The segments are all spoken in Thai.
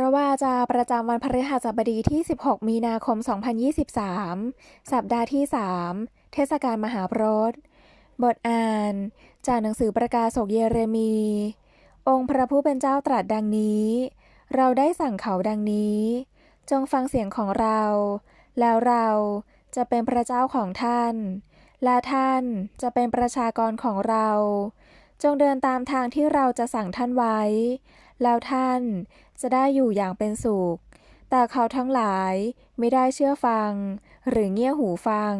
ระวาจาประจำวันพฤหัสบดีที่ 16 มีนาคม 2023 สัปดาห์ที่ 3 เทศกาลมหาพรตบทอ่าน จากหนังสือประกาศกเยเรมี องค์พระผู้เป็นเจ้าตรัสดังนี้ เราได้สั่งเขาดังนี้ จงฟังเสียงของเรา แล้วเราจะเป็นพระเจ้าของท่าน และท่านจะเป็นประชากรของเรา จงเดินตามทางที่เราจะสั่งท่านไว้ แล้วท่านจะได้อยู่อย่างเป็นสุข แต่เขาทั้งหลายไม่ได้เชื่อฟัง หรือเงี่ยหูฟัง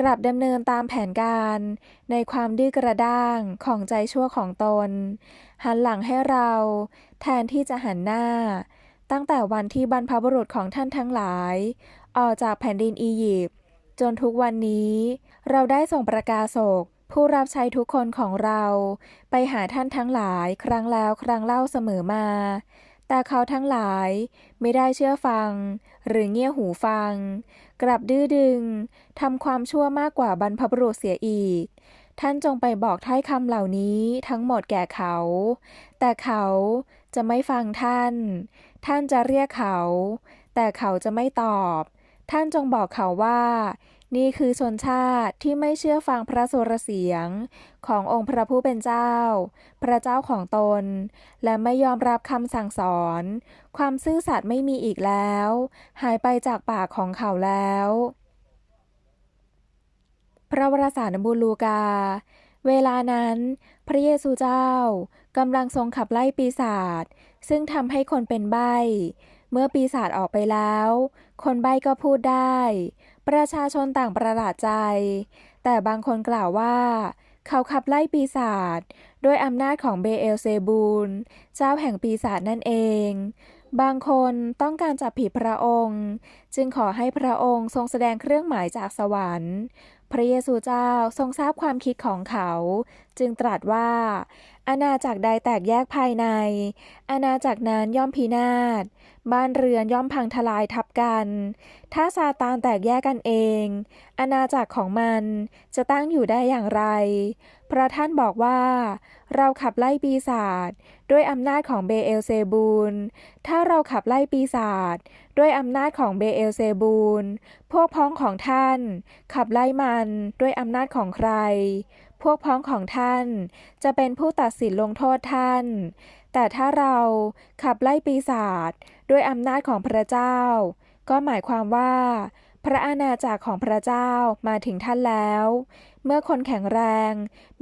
กลับดำเนินตามแผนการ ในความดื้อกระด้างของใจชั่วของตน หันหลังให้เราแทนที่จะหันหน้า ตั้งแต่วันที่บรรพบุรุษของท่านทั้งหลาย ออกจากแผ่นดินอียิปต์จนทุกวันนี้เราได้ส่งประกาศก ผู้รับใช้ทุกคนของเรา ไปหาท่านทั้งหลายครั้งแล้วครั้งเล่าเสมอมา แต่เขาทั้งหลายไม่ได้เชื่อฟัง หรือเงี่ยหูฟัง กลับดื้อดึงทำความชั่วมากกว่าบรรพบุรุษเสียอีก ท่านจงไปบอกถ้อยคำเหล่านี้ทั้งหมดแก่เขา แต่เขาจะไม่ฟังท่าน ท่านจะเรียกเขา แต่เขาจะไม่ตอบ ท่านจงบอกเขาว่า นี่คือชนชาติที่ไม่เชื่อฟังพระสุรเสียง ขององค์พระผู้เป็นเจ้า พระเจ้าของตน และไม่ยอมรับคำสั่งสอน ความซื่อสัตย์ไม่มีอีกแล้ว หายไปจากปากของเขาแล้ว พระวรสารบุลูกา เวลานั้น พระเยซูเจ้ากำลังทรงขับไล่ปีศาจซึ่งทำให้คนเป็นใบ เมื่อปีศาจออกไปแล้ว คนใบ้ก็พูดได้ ประชาชนต่างประหลาดใจ แต่บางคนกล่าวว่า เขาขับไล่ปีศาจด้วยอำนาจของเบเอลเซบูล เจ้าแห่งปีศาจนั่นเอง บางคนต้องการจับผิดพระองค์ จึงขอให้พระองค์ทรงแสดงเครื่องหมายจากสวรรค์ พระเยซูเจ้าทรงทราบความคิดของเขา จึงตรัสว่าอาณาจักรใดแตกแยกภายในอาณาจักรนั้นย่อมพินาศ บ้านเรือนย่อมพังทลายทับกัน ถ้าซาตานแตกแยกกันเองอาณาจักรของมันจะตั้งอยู่ได้อย่างไร พระท่านบอกว่า เราขับไล่ปีศาจด้วยอำนาจของเบเอลเซบูล ถ้าเราขับไล่ปีศาจ ด้วยอำนาจของเบเอลเซบูล พวกพ้องของท่าน ขับไล่มันด้วยอำนาจของใคร พวกพ้องของท่านจะเป็นผู้ตัดสินลงโทษท่าน แต่ถ้าเราขับไล่ปีศาจด้วยอำนาจของพระเจ้า ก็หมายความว่า พระอาณาจักรของพระเจ้ามาถึงท่านแล้ว เมื่อคนแข็งแรง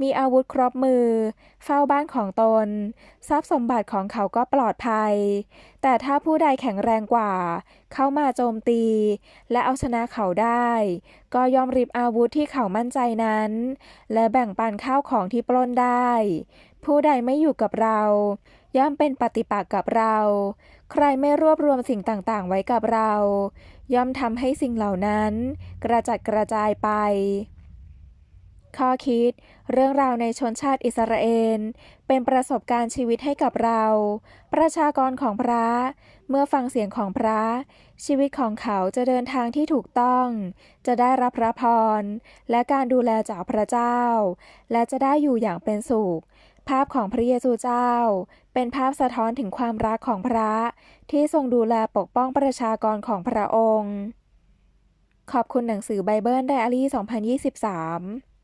มีอาวุธครบมือ เฝ้าบ้านของตน ทรัพย์สมบัติของเขาก็ปลอดภัย แต่ถ้าผู้ใดแข็งแรงกว่า เข้ามาโจมตี และเอาชนะเขาได้ ก็ยอมริบอาวุธที่เขามั่นใจนั้น และแบ่งปันข้าวของที่ปล้นได้ ผู้ใดไม่อยู่กับเรา ย่อมเป็นปฏิปักษ์กับเรา ใครไม่รวบรวมสิ่งต่างๆ ไว้กับเรา ย่อมทำให้สิ่งเหล่านั้น กระจัดกระจายไป ข้อคิด เรื่องราวในชนชาติอิสราเอล เป็นประสบการณ์ชีวิตให้กับเรา ประชากรของพระ เมื่อฟังเสียงของพระ ชีวิตของเขาจะเดินทางที่ถูกต้อง จะได้รับพระพร และการดูแลจากพระเจ้า และจะได้อยู่อย่างเป็นสุข ภาพของพระเยซูเจ้า เป็นภาพสะท้อนถึงความรักของพระ ที่ทรงดูแลปกป้องประชากรของพระองค์ ขอบคุณหนังสือไบเบิลไดอารี่ 2023